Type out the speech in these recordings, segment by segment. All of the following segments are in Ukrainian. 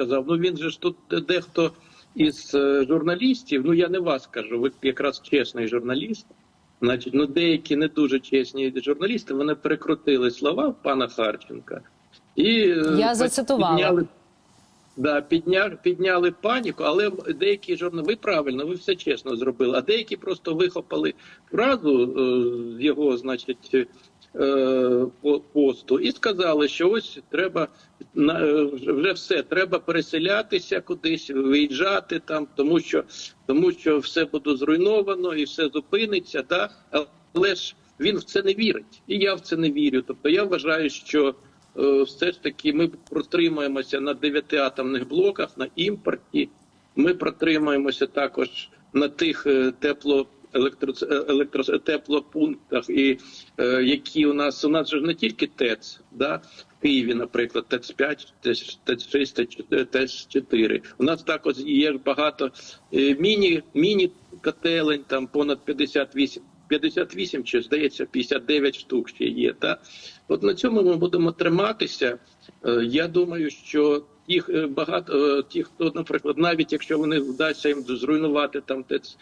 сказав. Ну він же ж тут дехто із е, журналістів. Ну я не вас кажу, ви якраз чесний журналіст. Значить, ну деякі не дуже чесні журналісти вони перекрутили слова пана Харченка і е, Я зацитувала. підняли, да, підняли, підняли паніку, але деякі журналісти, ви правильно, ви все чесно зробили. А деякі просто вихопали фразу е, з його, значить, посту і сказали, що ось треба е, вже все, треба переселятися кудись, виїжджати там, тому що тому що все буде зруйновано і все зупиниться. Да? Але ж він в це не вірить, і я в це не вірю. Тобто я вважаю, що е, все ж таки ми протримаємося на дев'яти атомних блоках, на імпорті. Ми протримаємося також на тих е, тепло електро, е, електро, теплопунктах, і е, які у нас у нас же не тільки ТЕЦ, да в Києві, наприклад, ТЕЦ 5, ТЕЦ 6, ТЕЦ 4. У нас також є багато е, міні міні котелень, там понад 58 58 чи здається 59 штук ще є. Та от на цьому ми будемо триматися. Е, Я думаю, що їх е, багато е, ті, хто, наприклад, навіть якщо вони вдасться їм зруйнувати там ТЕЦ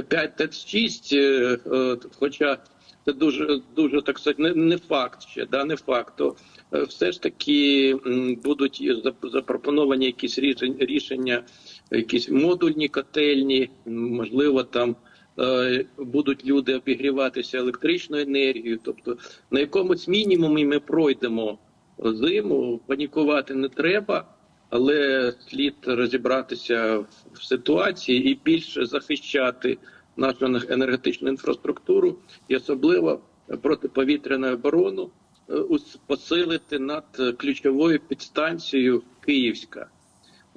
5, ТЕЦ 6, е, е, хоча це дуже дуже так сказати, не, не факт ще, да, не факт. То е, все ж таки будуть запропоновані якісь рішення, якісь модульні котельні, можливо, там будуть люди обігріватися електричною енергією. Тобто на якомусь мінімумі ми пройдемо зиму, панікувати не треба. Але слід розібратися в- ситуації і більше захищати нашу енергетичну інфраструктуру і особливо протиповітряну оборону е, посилити над ключовою підстанцією Київська.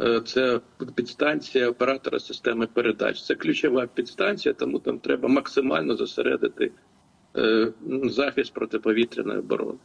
Е, Це підстанція оператора системи передач. Це ключова підстанція, тому там треба максимально зосередити е, захист протиповітряної оборони.